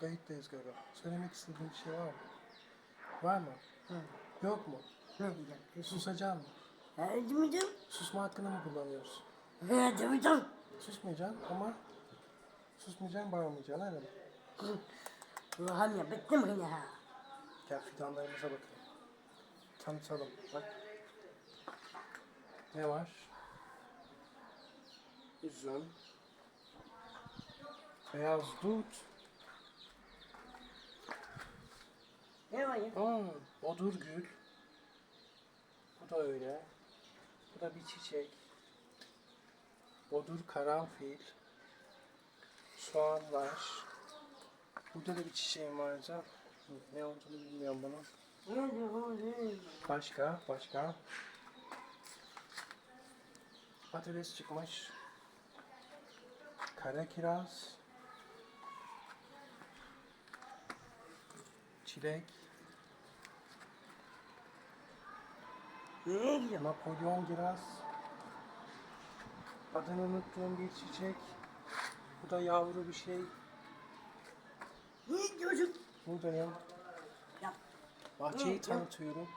Kayıttayız Gaga. Söylemek istediğin bir şey var mı? Var mı? Hı. Yok mu? Diyeceğim? Susacaksın mı? Demeyeceğim. Susma hakkını mı kullanıyorsun? Ha, demeyeceğim. Susmayacaksın ama susmayacaksın, bağırmayacaksın öyle mi? Ulan ya bittim ha. Gel fidanlarımıza bakalım. Tanıtalım. Bak. Ne var? Üzüm. Beyaz dut. Ya? Hmm, bodur gül. Bu da öyle. Bu da bir çiçek. Bodur karanfil. Soğan var. Burada da bir çiçeğim var canım. Ne olduğunu bilmiyorum bunun. Başka, başka. Patates çıkmış. Kara kiraz. Çilek. Diyor? Napolyon kiraz. Adını unuttuğum bir çiçek. Bu da yavru bir şey. Ne diyorsun? Buradayım. Yap. Bahçeyi Hı, tanıtıyorum.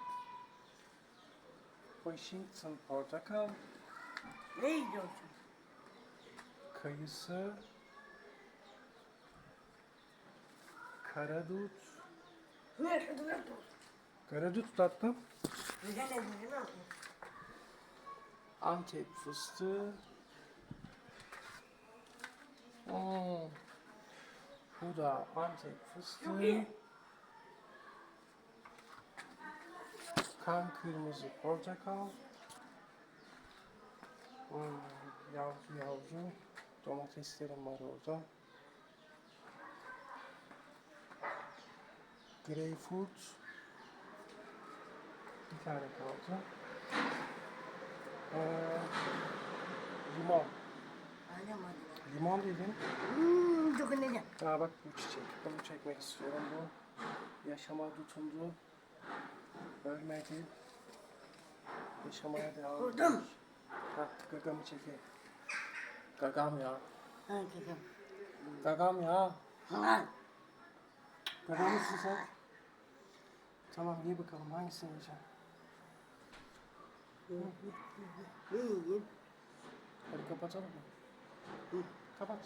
Washington portakal, Ne diyorsun? kayısı, karadut, Ne diyorsun? Karadut tatlım? Antep fıstığı, Hmm. Bu da Antep fıstığı, kan kırmızı portakal, Hmm, yavru yavru, domateslerim var orada. Greyfurt, bir tane kaldı. Ee, limon. Anlamadım. Limon dedim. Hmm, çok ne diyor? Aa bak bu çiçek. Bunu çekmek istiyorum bu. Yaşama tutundu. Ölmedi. Yaşamaya devam Vurdum. ediyor. Ha, gagamı çekeyim. Gagam ya. Ha kızım. Gagam ya. Ha. Gagam mısın sen? Tamam ye bakalım hangisini yiyeceğim. Hadi kapatalım mı? Kapat.